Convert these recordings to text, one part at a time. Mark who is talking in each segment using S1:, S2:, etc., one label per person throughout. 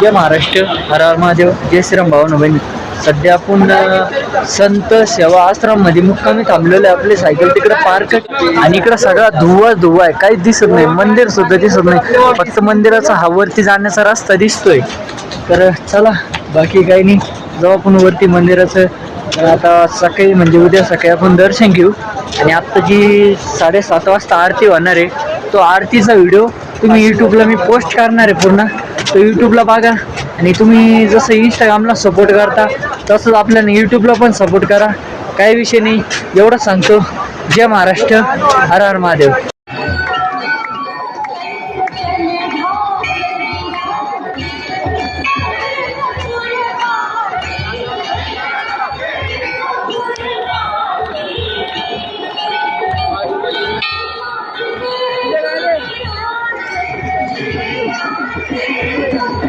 S1: जय महाराष्ट्र. हर हर महादेव. जय श्रीराम भाऊ बहिणी सध्या आपण संत सेवा आश्रममध्ये मुक्कामी थांबलेलो आहे. आपली सायकल तिकडे पार्क आणि इकडे सगळा धुवा धुवा आहे. काहीच दिसत नाही. मंदिर सुद्धा दिसत नाही. फक्त मंदिराचा हा वरती जाण्याचा रस्ता दिसतोय. तर चला बाकी काही नाही. जाऊ आपण वरती मंदिराचं. आता सकाळी म्हणजे उद्या सकाळी आपण दर्शन घेऊ. आणि आत्ता जी साडेसात वाजता आरती होणार आहे. तो आरतीचा व्हिडिओ तुम्ही यूट्यूबला मी पोस्ट करणार आहे पूर्ण. तो यूट्यूबला बघा. आणि तुम्ही जसं इंस्टाग्रामला सपोर्ट करता तसंच आपल्याला यूट्यूबला पण सपोर्ट करा. काही विषय नाही. एवढं सांगतो. जय महाराष्ट्र. हर हर महादेव.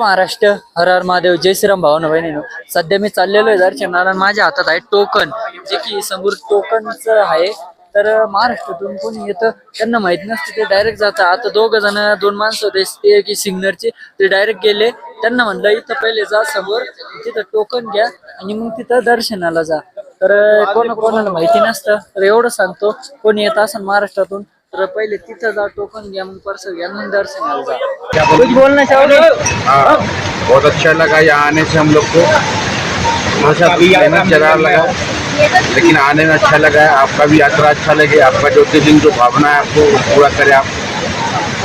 S1: महाराष्ट्र. हर हर महादेव. जय श्रीराम भावना बहिणीनो. सध्या मी चाललेलो आहे दर्शनाला माझ्या हातात आहे टोकन. जे की समोर टोकनच आहे. तर महाराष्ट्रातून कोणी येतं त्यांना माहीत नसतं. ते डायरेक्ट जातं. आता दोघं जण दोन माणसं होते. ते की सिग्नरचे ते डायरेक्ट गेले. त्यांना म्हणलं इथं पहिले जा समोर. तिथं टोकन घ्या आणि मग तिथं दर्शनाला जा. तर कोणा कोणाला माहिती नसतं. तर एवढं सांगतो. कोणी येत असेल महाराष्ट्रातून तर पहिले तिथं जा टोकन घ्या मग पर्स घ्या मग दर्शनाला जा. कुछ बोलना चाहोगे
S2: हाँ बहुत अच्छा लगा यहाँ आने से हम लोग को। थोड़ा सा मेहनत जगह लगा लेकिन आने में अच्छा लगा है आपका भी यात्रा अच्छा लगे आपका जो दिन जो भावना है आपको वो पूरा करे आप।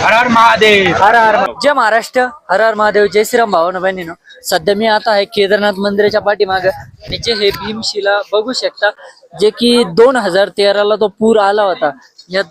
S1: हर हर महादेव। हर हर जय महाराष्ट्र हर हर महादेव जय श्रीराम भावना बहिणीनो। सध्या मी आता आहे केदारनाथ मंदिराच्या पाठीमाग. आणि जे हे भीमशिला बघू शकता जे की दोन हजार तेराला तो पूर आला होता. या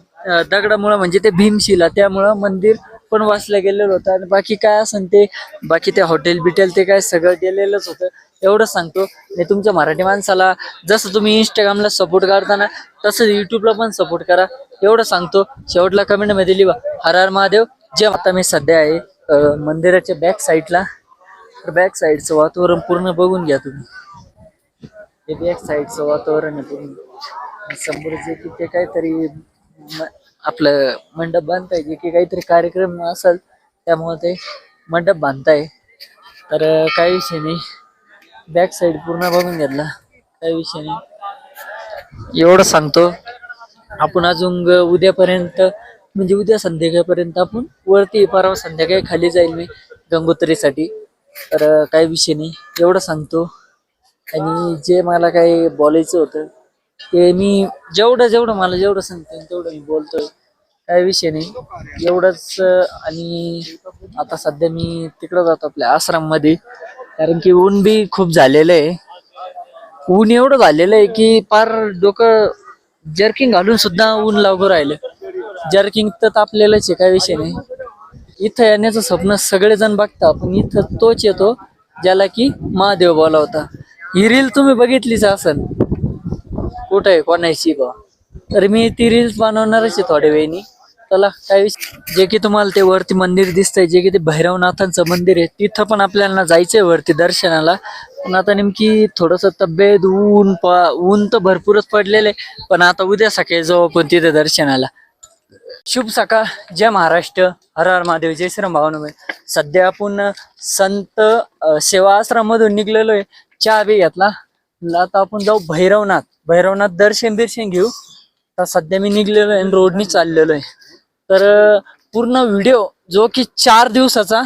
S1: दगडामुळं म्हणजे ते भीमशिला त्यामुळं मंदिर पण वाचलं गेलेलं होतं. आणि बाकी काय असेल ते बाकी ते हॉटेल बिटेल ते काय सगळं गेलेलंच होतं. एवढं सांगतो आणि तुमच्या मराठी माणसाला. जसं तुम्ही इंस्टाग्रामला सपोर्ट करताना तसंच युट्यूबला पण सपोर्ट करा. एवढं सांगतो. शेवटला कमेंटमध्ये लिहा. हर हर महादेव. जे आता मी सध्या आहे मंदिराच्या बॅक साईडला तर बॅक साईडचं वातावरण पूर्ण बघून घ्या तुम्ही. हे बॅक साईडचं वातावरण आहे पूर्ण. समोर जे की ते काहीतरी म- आपलं मंडप बांधताय जे की काहीतरी कार्यक्रम असेल त्यामुळे ते मंडप बांधताय तर अं, काही विषय नाही. बॅक साईड पूर्ण बघून घेतला. काही विषय नाही. एवढं सांगतो. आपण अजून ग- उद्यापर्यंत म्हणजे उद्या संध्याकाळपर्यंत आपण वरती परवा संध्याकाळी खाली जाईल मी गंगोत्रीसाठी. तर अं, काही विषय नाही. एवढं सांगतो. आणि जे मला काही बोलायचं होतं ते मी जेवढं जेवढं मला जेवढं सांगतो तेवढं मी बोलतोय काही विषय नाही. एवढंच आणि आता सध्या मी तिकडं जातो आपल्या आश्रममध्ये कारण की ऊन बी खूप झालेलं आहे. ऊन एवढं झालेलं आहे की पार डोकं जर्किंग घालून सुद्धा ऊन लागू राहिलं. जर्किंग तर तापलेलंच आहे काय विषय नाही. इथं येण्याचं स्वप्न सगळेजण बघता पण इथं तोच येतो ज्याला की महादेव बोलावता. ही रील तुम्ही बघितलीच असन. कुठं आहे कोणाशी बा तर मी ती रील्स बनवणारच आहे थोड्या वेळाने. चला काय विषय? जे की तुम्हाला ते वरती मंदिर दिसतंय जे की ते भैरवनाथांचं मंदिर आहे. तिथं पण आपल्याला जायचंय वरती दर्शनाला. पण आता नेमकी थोडस तब्येत ऊन प- ऊन तर भरपूरच पडलेलं आहे. पण आता उद्या सकाळी जाऊ आपण तिथे दर्शनाला. शुभ सकाळ. जय महाराष्ट्र. हर हर महादेव. जय श्रीराम. भावना सध्या आपण संत सेवा आश्रम मधून निघलेलो आहे. चहा बी घेतला. आता आपण जाऊ भैरवनाथ. भैरवनाथ दर्शन बिर्शन घेऊ. तर सध्या मी निघलेलो आहे रोडनी चाललेलो आहे. तर पूर्ण व्हिडिओ जो की चार दिवसाचा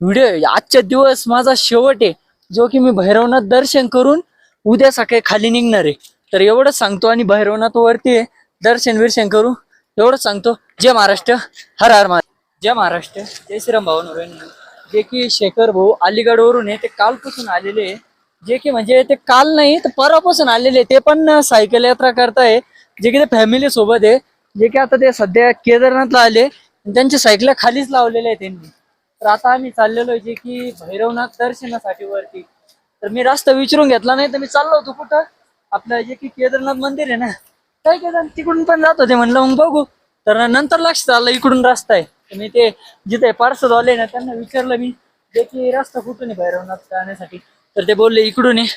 S1: व्हिडिओ आहे. आजच्या दिवस माझा शेवट आहे. जो की मी भैरवनाथ दर्शन करून उद्या सकाळी खाली निघणार आहे. तर एवढंच सांगतो आणि भैरवनाथ वरती आहे. दर्शन बिर्शन करू. एवढंच सांगतो. जय महाराष्ट्र. हर हर महाराष्ट्र जय महाराष्ट्र. जय श्रीराम भाऊ जे की शेखर भाऊ अलीगडवरून आहे ते कालपासून आलेले आहे. जे की म्हणजे ते काल नाही तर परवापासून आलेले ते पण सायकल यात्रा करताय. जे की ते फॅमिली सोबत आहे. जे की आता ते सध्या केदारनाथला आले. त्यांच्या सायकल खालीच लावलेले आहे त्यांनी. तर आता आम्ही चाललेलो जे की भैरवनाथ दर्शनासाठी वरती. तर मी रस्ता विचारून घेतला नाही तर मी चाललो होतो कुठं? आपलं जे की केदारनाथ मंदिर आहे ना काय केदार तिकडून पण जात होते म्हणलं मग बघू. तर नंतर लक्षात आलं इकडून रस्ता आहे. तर मी ते जिथे पार्सल आले ना त्यांना विचारलं मी जे की रस्ता कुठून आहे भैरवनाथ जाण्यासाठी? तर ते बोलले इकडून आहे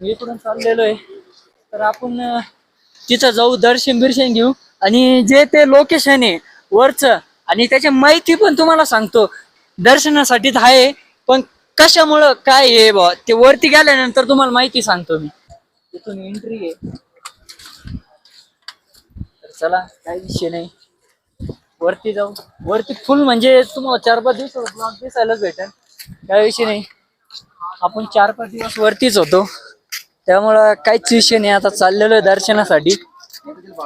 S1: मी इकडून चाललेलो आहे. तर आपण तिथं जाऊ दर्शन बिर्शन घेऊ. आणि जे ते लोकेशन आहे वरचं आणि त्याची माहिती पण तुम्हाला सांगतो. दर्शनासाठी तर आहे पण कशामुळं काय आहे बा ते वरती गेल्यानंतर तुम्हाला माहिती सांगतो मी. तिथून एंट्री आहे. तर चला काही विषय नाही. वरती जाऊ. वरती फुल म्हणजे तुम्हाला चार पाच दिवस ब्लॉग दिसायलाच भेटेल. काही विषय नाही. आपण चार पाच दिवस वरतीच होतो. त्यामुळं काहीच विषय नाही आता चाललेलो आहे दर्शनासाठी.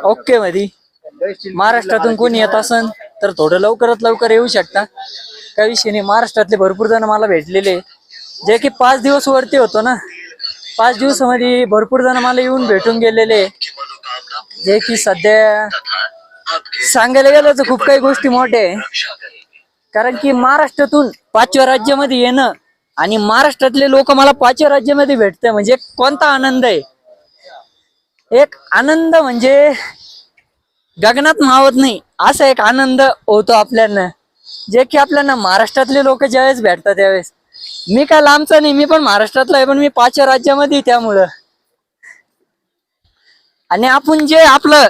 S1: ओके मध्ये महाराष्ट्रातून कोणी येत असन तर थोडं लवकरात लवकर येऊ शकता. काही विषय नाही महाराष्ट्रातले भरपूर जण मला भेटलेले जे की पाच दिवस वरती होतो ना. पाच दिवसामध्ये भरपूर जण मला येऊन भेटून गेलेले जे की सध्या सांगायला गेलं तर खूप काही गोष्टी मोठ्या आहे कारण की महाराष्ट्रातून पाचव्या राज्यामध्ये येणं आणि महाराष्ट्रातले लोक मला पाचव्या राज्यामध्ये भेटते म्हणजे कोणता आनंद आहे? एक आनंद म्हणजे गगनात मावत नाही. असा एक आनंद होतो आपल्याला जे की आपल्याला महाराष्ट्रातले लोक ज्यावेळेस भेटतात त्यावेळेस. मी काय लांबचा नाही मी पण महाराष्ट्रातला आहे पण मी पाचव्या राज्यामध्ये त्यामुळं. आणि आपण जे आपलं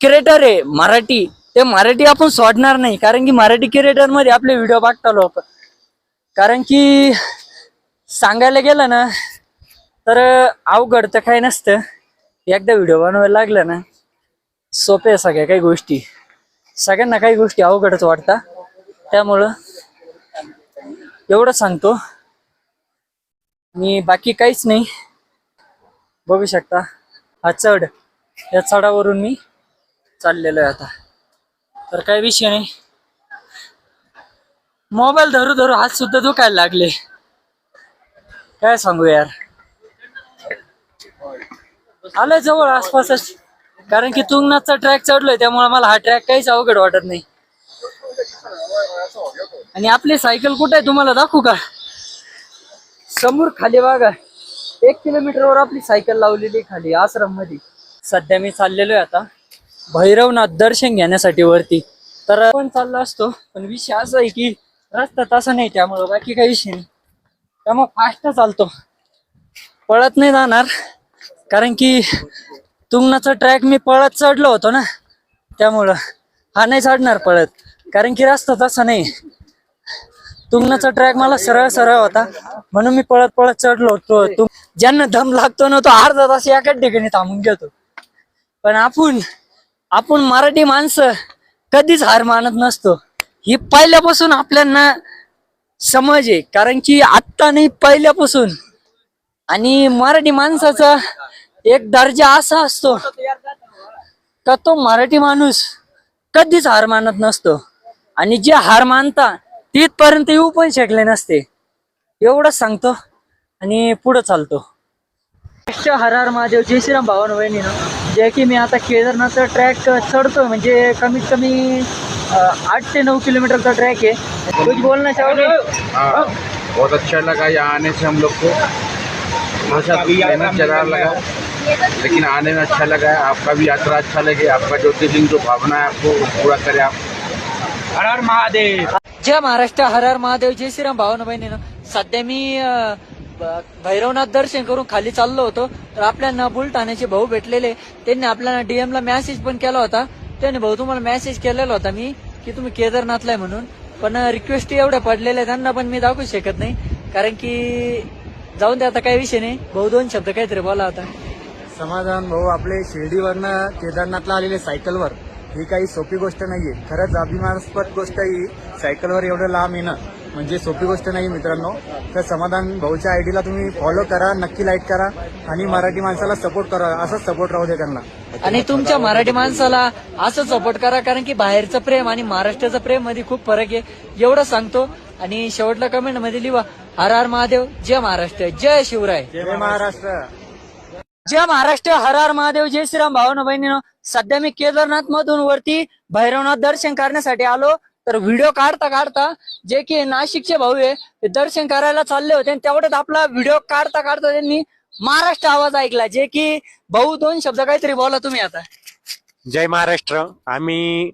S1: क्रिएटर आहे मराठी ते मराठी आपण सोडणार नाही कारण की मराठी क्रिएटरमध्ये आपले व्हिडिओ बघता लोक. कारण की सांगायला गेलं ना तर अवघड तर काही नसतं. एकदा व्हिडिओ बनवायला लागलं ना सोपे आहे सगळ्या काही गोष्टी. सगळ्यांना काही गोष्टी अवघडच वाटतात. त्यामुळं एवढं सांगतो. मी बाकी काहीच नाही. बघू शकता हा चढ. या चढावरून मी चाललेलो आहे आता. तर काही विषय नाही. मोबाईल धरू धरू हात सुद्धा दुखायला लागले. काय सांगू यार? आलाय जवळ आसपासच. कारण की तुंगनाथचा ट्रॅक चढलोय त्यामुळे मला हा ट्रॅक काहीच अवघड वाटत नाही. आणि आपली सायकल कुठे आहे तुम्हाला दाखवू का? समोर खाली बघा. एक किलोमीटरवर आपली सायकल लावलेली आहे खाली आश्रममध्ये सध्या मी चाललेलो आहे आता. भैरवनाथ दर्शन घेण्यासाठी वरती. तर आपण चाललो असतो पण विषय असा आहे की रस्ता तसा नाही त्यामुळं बाकी काही विषय नाही. त्यामुळं फास्ट चालतो. पळत नाही जाणार कारण की तुंगनाचा ट्रॅक मी पळत चढलो होतो ना त्यामुळं. हा नाही चढणार पळत कारण की रस्ता तसा नाही. तुंगनाचा ट्रॅक मला सरळ सरळ होता म्हणून मी पळत पळत चढलो होतो. ज्यांना दम लागतो ना तो अर्धा तास एकाच ठिकाणी थांबून घेतो. पण आपण आपण मराठी माणसं कधीच हार मानत नसतो. ही पहिल्यापासून आपल्याला समज आहे. कारण की आत्ता नाही पहिल्यापासून. आणि मराठी माणसाचा एक दर्जा असा असतो का तो मराठी माणूस कधीच हार मानत नसतो. आणि जे हार मानता तिथपर्यंत येऊ पण शकले नसते. एवढंच सांगतो आणि पुढं चालतो. हर हर महादेव जय श्रीराम भावानं बहिणीनं जे की मी आता केदारनाथचा ट्रॅक चढतो म्हणजे कमीत कमी आठ ते नऊ किलोमीटरचा ट्रॅक आहे. कुछ बोलना चाहोगे
S2: हाँ बहुत अच्छा लगा यहाँ आने से हम लोग को। सा मेहनत ज़्यादा लगा लेकिन आने में अच्छा लगा है। आपका भी यात्रा अच्छा लगे आपका ज्योतिर्लिंग जो भावना है आपको पूरा करे आप।
S3: हर हर महादेव।
S1: जय महाराष्ट्र हर हर महादेव। जय श्रीराम भावानं बहिणीनं सध्या मी भैरवनाथ दर्शन करून खाली चाललो होतो. तर आपल्याला बुलढाण्याचे भाऊ भेटलेले. त्यांनी आपल्याला डीएमला मेसेज पण केला होता. त्याने भाऊ तुम्हाला मेसेज केलेला होता मी की तुम्ही केदारनाथला आहे म्हणून. पण रिक्वेस्ट एवढ्या पडलेल्या आहेत, त्यांना पण मी दाखवू शकत नाही. कारण की जाऊन दे आता काही विषय नाही. भाऊ दोन शब्द काहीतरी बोला होता
S4: समाधान भाऊ आपले शिर्डीवरनं केदारनाथला आलेले सायकलवर. ही काही सोपी गोष्ट नाहीये. खरंच अभिमानास्पद गोष्ट ही. सायकलवर एवढं लांब येणं. म्हणजे सोपी गोष्ट नाही मित्रांनो. तर समाधान भाऊच्या आयडीला तुम्ही फॉलो करा नक्की लाईक करा आणि मराठी माणसाला सपोर्ट करा असंच सपोर्ट राहू दे त्यांना.
S1: आणि तुमच्या मराठी माणसाला असं सपोर्ट करा कारण की बाहेरचं प्रेम आणि महाराष्ट्राचं प्रेममध्ये खूप फरक आहे. एवढं सांगतो आणि शेवटला कमेंटमध्ये लिहा हर हर महादेव जय महाराष्ट्र जय शिवराय.
S4: जय महाराष्ट्र.
S1: जय महाराष्ट्र हर हर महादेव जय श्रीराम भावना बहिणीनं. सध्या मी केदारनाथ मधून वरती भैरवनाथ दर्शन करण्यासाठी आलो. तर व्हिडिओ काढता काढता जे की नाशिकचे भाऊ आहे ते दर्शन करायला चालले होते आणि तेवढ्यात आपला व्हिडिओ काढता काढता त्यांनी महाराष्ट्र आवाज ऐकला. जे की भाऊ दोन शब्द काहीतरी बोला तुम्ही आता.
S5: जय महाराष्ट्र. आम्ही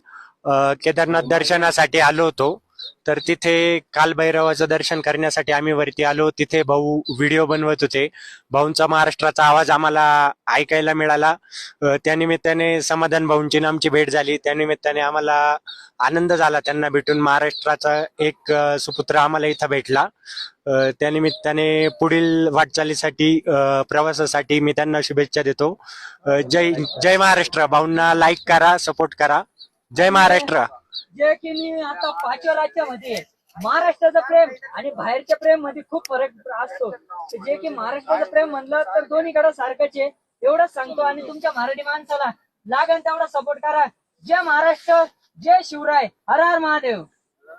S5: केदारनाथ दर्शनासाठी आलो होतो. तर तिथे कालभैरवाचं दर्शन करण्यासाठी आम्ही वरती आलो. तिथे भाऊ व्हिडिओ बनवत होते. भाऊंचा महाराष्ट्राचा आवाज आम्हाला ऐकायला मिळाला. त्यानिमित्ताने समाधान भाऊंची आमची भेट झाली. त्यानिमित्ताने आम्हाला आनंद झाला. त्यांना भेटून महाराष्ट्राचा एक सुपुत्र आम्हाला इथं भेटला. त्यानिमित्ताने पुढील वाटचालीसाठी प्रवासासाठी मी त्यांना शुभेच्छा देतो. जय जय महाराष्ट्र. भाऊंना लाईक करा सपोर्ट करा. जय महाराष्ट्र.
S1: जे की मी आता पाचव्या राज्यामध्ये. महाराष्ट्राचं प्रेम आणि बाहेरच्या प्रेममध्ये खूप फरक असतो. जे की महाराष्ट्राचं प्रेम म्हणलं तर दोन्हीकडे सारखंच आहे. एवढंच सांगतो आणि तुमच्या मराठी माणसाला लागन तेवढा सपोर्ट करा. जय महाराष्ट्र जय शिवराय हर हर महादेव.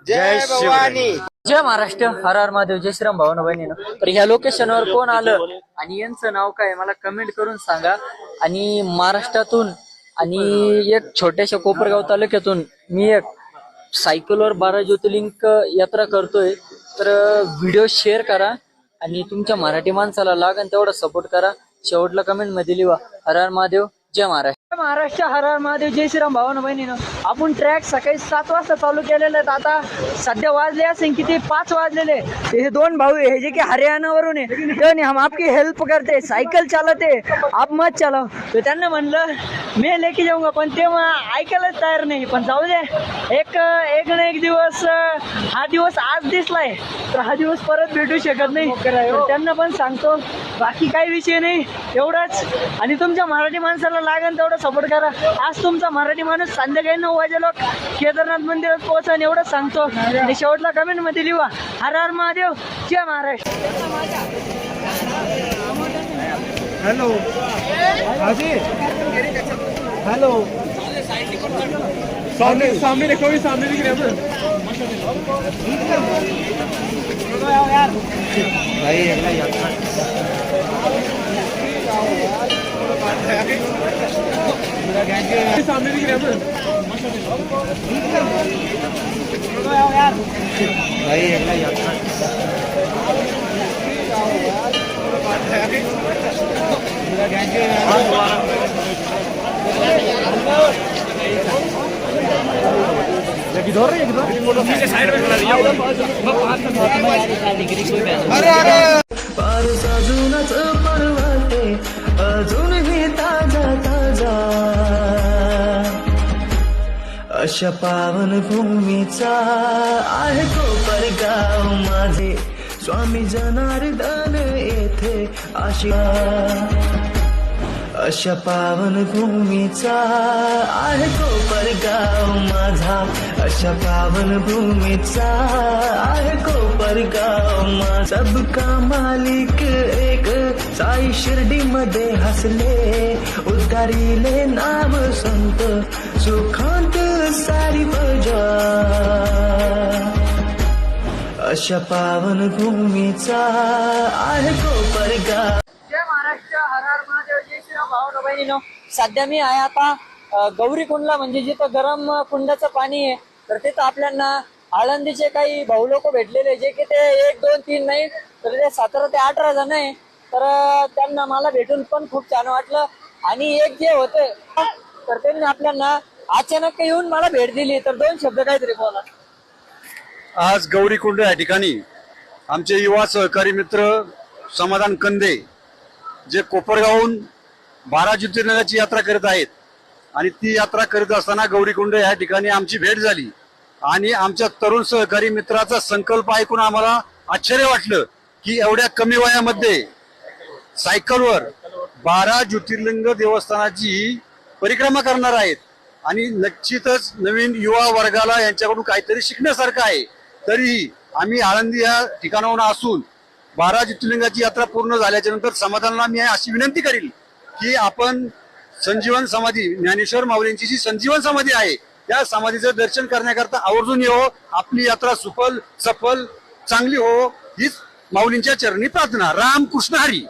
S5: जय भवानी
S1: जय महाराष्ट्र हर हर महादेव. जय श्रीराम भावना बहिणीनं. तर ह्या लोकेशनवर कोण आलं आणि यांचं नाव काय मला कमेंट करून सांगा. आणि महाराष्ट्रातून आणि एक छोट्याशा कोपरगाव तालुक्यातून मी एक सायकलवर बारा ज्योतिर्लिंग यात्रा करतोय. तर व्हिडिओ शेअर करा आणि तुमच्या मराठी माणसाला लागन तेवढा सपोर्ट करा. शेवटला कमेंटमध्ये लिहा हर हर महादेव जय महाराष्ट्र. महाराष्ट्र हर हर महादेव जय श्रीराम भावानं बहिणीनं. आपण ट्रॅक सकाळी सात वाजता चालू केलेले आहेत. आता सध्या वाजले असेल किती? पाच वाजलेले हे दोन भाऊ आहे हे जे की हरियाणावरून आहे. हम आपकी हेल्प करते सायकल चालवते आप मत चालव. तर त्यांना म्हणलं मी लेके जाऊंगा पण ते मग ऐकायलाच तयार नाही. पण जाऊ दे. एक एक ना एक दिवस हा दिवस आज दिसलाय. तर हा दिवस परत भेटू शकत नाही. तर त्यांना पण सांगतो बाकी काही विषय नाही एवढाच. आणि तुमच्या मराठी माणसाला लागेल तेवढं सपोर्ट करा. आज तुमचा मराठी माणूस संध्याकाळी नऊ वाजेला केदारनाथ मंदिरात पोहोचा एवढंच सांगतो. आणि शेवटला कमेंटमध्ये लिहा हर हर महादेव. जय महाराष्ट्र.
S4: हॅलो. हाजी हॅलो. सामने सामने देखो भी सामने दिख रहे हैं दिख रहे हैं
S6: पारस अजूनच परवडते अजूनही ताजा ताजा. अशा पावन भूमीचा आहे तो परगाव माझे. स्वामी जनार्दन येथे आशा अशा पावन भूमीचा आहे तो परगाव माझा. अशा पावन भूमीचा आहे तो परगाव माझा. सबका मालिक साई शिर्डी मध्ये हसले. उद्गारिले नाव संत सुखांत सारी बजा अशा पावन भूमीचा आहे तो परगा.
S1: जय महाराष्ट्र हर हर महादेव जय श्रीराम भाऊ सध्या मी आहे आता गौरी कुंडला म्हणजे जिथं गरम कुंडाचं पाणी आहे तर तिथं आपल्याला आळंदीचे काही भाऊ लोक भेटलेले जे की ते एक दोन तीन नाही तर ते सतरा ते अठरा जण आहे. तर त्यांना मला भेटून पण खूप छान वाटलं. आणि एक जे होते तर त्यांनी आपल्याला अचानक येऊन मला भेट दिली. तर दोन शब्द काहीतरी बोला.
S7: आज गौरीकुंड या ठिकाणी आमचे युवा सहकारी मित्र समाधान कंदे जे कोपरगावहून बारा ज्योतिर्लिंगाची यात्रा करत आहेत. आणि ती यात्रा करत असताना गौरीकुंड या ठिकाणी आमची भेट झाली. आणि आमच्या तरुण सहकारी मित्राचा संकल्प ऐकून आम्हाला आश्चर्य वाटलं की एवढ्या कमी वयामध्ये सायकलवर बारा ज्योतिर्लिंग देवस्थानाची परिक्रमा करणार आहेत. आणि निश्चितच नवीन युवा वर्गाला यांच्याकडून काहीतरी शिकण्यासारखं आहे. तरीही आम्ही आळंदी या ठिकाणाहून असून बारा ज्योतिर्लिंगाची यात्रा पूर्ण झाल्याच्यानंतर समाधानाला मी अशी विनंती करील की आपण संजीवन समाधी ज्ञानेश्वर माऊलींची जी संजीवन समाधी आहे त्या समाधीचं दर्शन करण्याकरता आवर्जून येऊ आपली यात्रा सुफल सफल चांगली हो हीच माऊलींच्या चरणी प्रार्थना. राम कृष्ण हरी.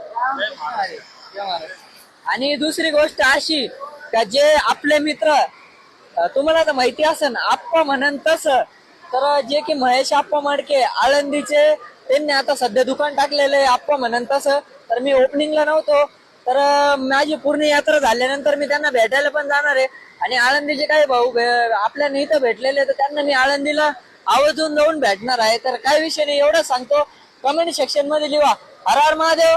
S1: आणि दुसरी गोष्ट अशी का जे आपले मित्र तुम्हाला तर माहिती असेल आप्पा म्हणन तस. तर जे की महेश आप्पा मडके आळंदीचे त्यांनी आता सध्या दुकान टाकलेलं आहे आप्पा म्हणन तसं. तर मी ओपनिंगला नव्हतो. तर माझी पूर्ण यात्रा झाल्यानंतर मी त्यांना भेटायला पण जाणार आहे. आणि आळंदीचे काही भाऊ आपल्याला इथं भेटलेले तर त्यांना मी आळंदीला आवर्जून जाऊन भेटणार आहे. तर काय विषय नाही एवढं सांगतो. कमेंट सेक्शनमध्ये लिहा हर हर महादेव.